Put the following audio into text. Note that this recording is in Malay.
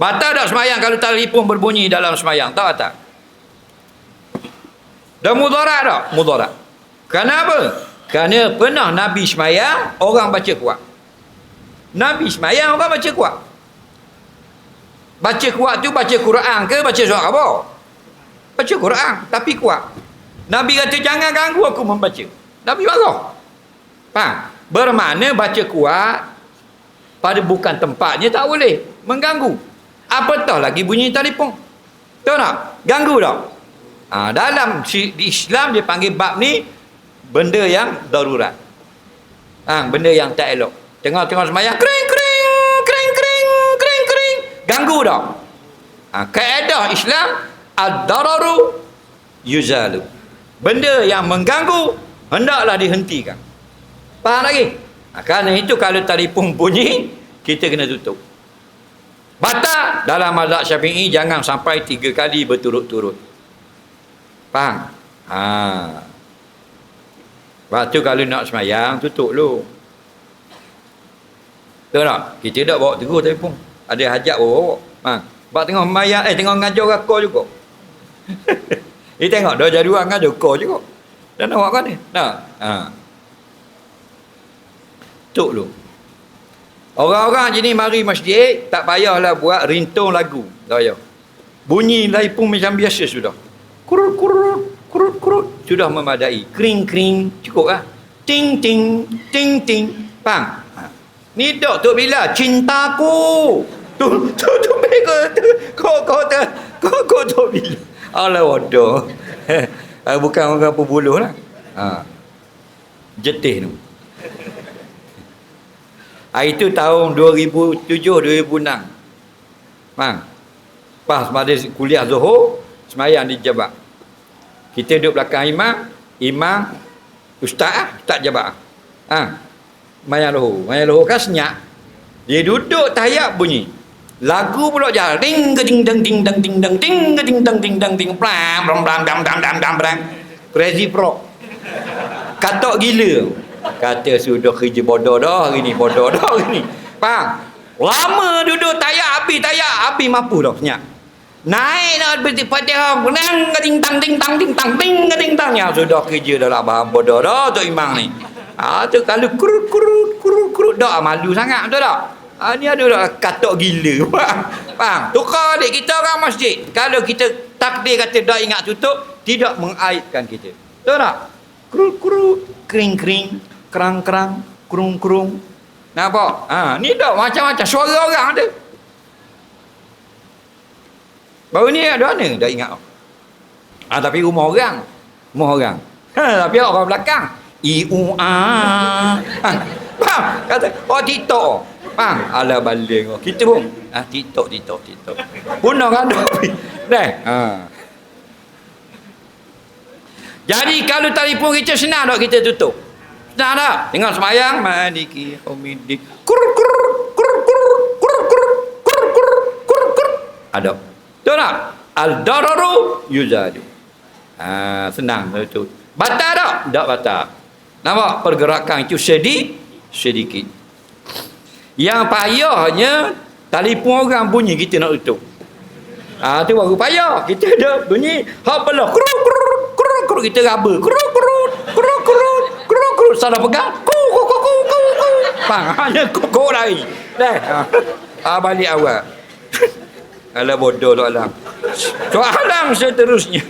Batal tak semayang kalau telefon berbunyi dalam semayang? Tak batal. Dan mudarat tak? Mudarat. Kenapa? Kerana pernah Nabi semayang, orang baca kuat. Nabi semayang, orang baca kuat. Baca kuat tu baca Quran ke baca surat apa? Baca Quran, tapi kuat. Nabi kata jangan ganggu aku membaca. Nabi marah. Faham? Bermakna baca kuat pada bukan tempatnya tak boleh. Mengganggu. Apatah lagi bunyi telefon. Tahu tak? Ganggu tak? Ha, dalam di Islam dia panggil bab ni benda yang darurat. Ha, benda yang tak elok. Tengok-tengok semayang kering kering kering kering kering kering ganggu tak? Ha, kaedah Islam ad-dararu yuzalu. Benda yang mengganggu hendaklah dihentikan. Faham lagi? Ha, kerana itu kalau telefon bunyi kita kena tutup. Batal dalam mazhab Syafi'i jangan sampai tiga kali berturut-turut. Faham? Ha. Sebab tu kalau nak semayang tutup dulu. Tahu tak? Kita tak bawa tegur telefon. Ada hajat bawa bawa. Ha. Sebab tengok semayang eh tengok ngajar rakor juga. Dia tengok dah jadi orang ngajar rakor juga. Dan awak kan ni? Nah. Ha. Tutup dulu. Orang-orang jenis mari masjid tak payahlah buat rintung lagu. Payah. Bunyi lain pun macam biasa sudah. Kurut kurut kurut kurut sudah memadai. Kring kring cukup lah. Ting ting ting ting. Faham? Ha. Ni dok tu bila cintaku. Tu tu tu mereka tu. Kau kau tu kau kau tu bila. Allah waduh. Ah, Bukan orang pebuluh lah. Ha. Jetih tu. Ah, itu tahun 2007 2006. Faham? Pas pada kuliah Zuhur, semayang di Jabak. Kita duduk belakang imam, imam ustaz ah, ustaz Jabak. Ha. Semayang Zuhur. Semayang Zuhur kan senyap. Dia duduk tayak bunyi. Lagu pula jalan. Ding ke ding dang ding dang ding dang ding ke ding dang ding dang ding plam plam plam dam dam dam dam dam. Crazy Pro. Katok gila. Kata sudah kerja bodoh dah hari ni. Bodoh dah hari ni. Faham? Lama duduk tayak api, tayak api mampu dah senyap. Naik nak berarti fatihah. Nang ding tang ding tang ding tang ding ding tang. Ya sudah kerja dah lah bahan bodoh dah tu imam ni. Ah tu kalau kurut kurut kurut kurut dah malu sangat betul tak? Ah ni ada dah katok gila. Faham? Faham? Tukar adik kita orang masjid. Kalau kita takdir kata dah ingat tutup, tidak mengaibkan kita. Betul tak? Kurut kurut, kering kering, kerang kerang, kurung kurung. Nampak? Ha, ni dah macam-macam suara orang ada. Baru ni ada mana? Dah ingat. Ah tapi rumah orang. Rumah orang. Ha, tapi orang belakang. I U A. Ha, faham? Kata oh TikTok. Faham? Ala baling. oh. Kita pun ah TikTok TikTok TikTok. Pun orang ada. Dah. Ha. Jadi kalau telefon kita senang tak kita tutup? Senang tak? Tengok semayang maliki humidi. Kur kur kur kur kur kur kur kur kur kur. Ada. Betul tak? Al dararu yuzadu. Ha, senang itu. Batal tak? Tak batal. Nampak pergerakan itu sedih sedikit. Yang payahnya telefon orang bunyi kita nak tutup. Ah tu baru payah. Kita ada bunyi hap belah. Kurut kurut kurut kurut kita raba. Kurut kurut kurut salah pegang. Ku ku ku ku ku ku. Bang, hanya ku ku lari. Dah. Ah balik awal. Alah bodoh tu alam. Soalan seterusnya.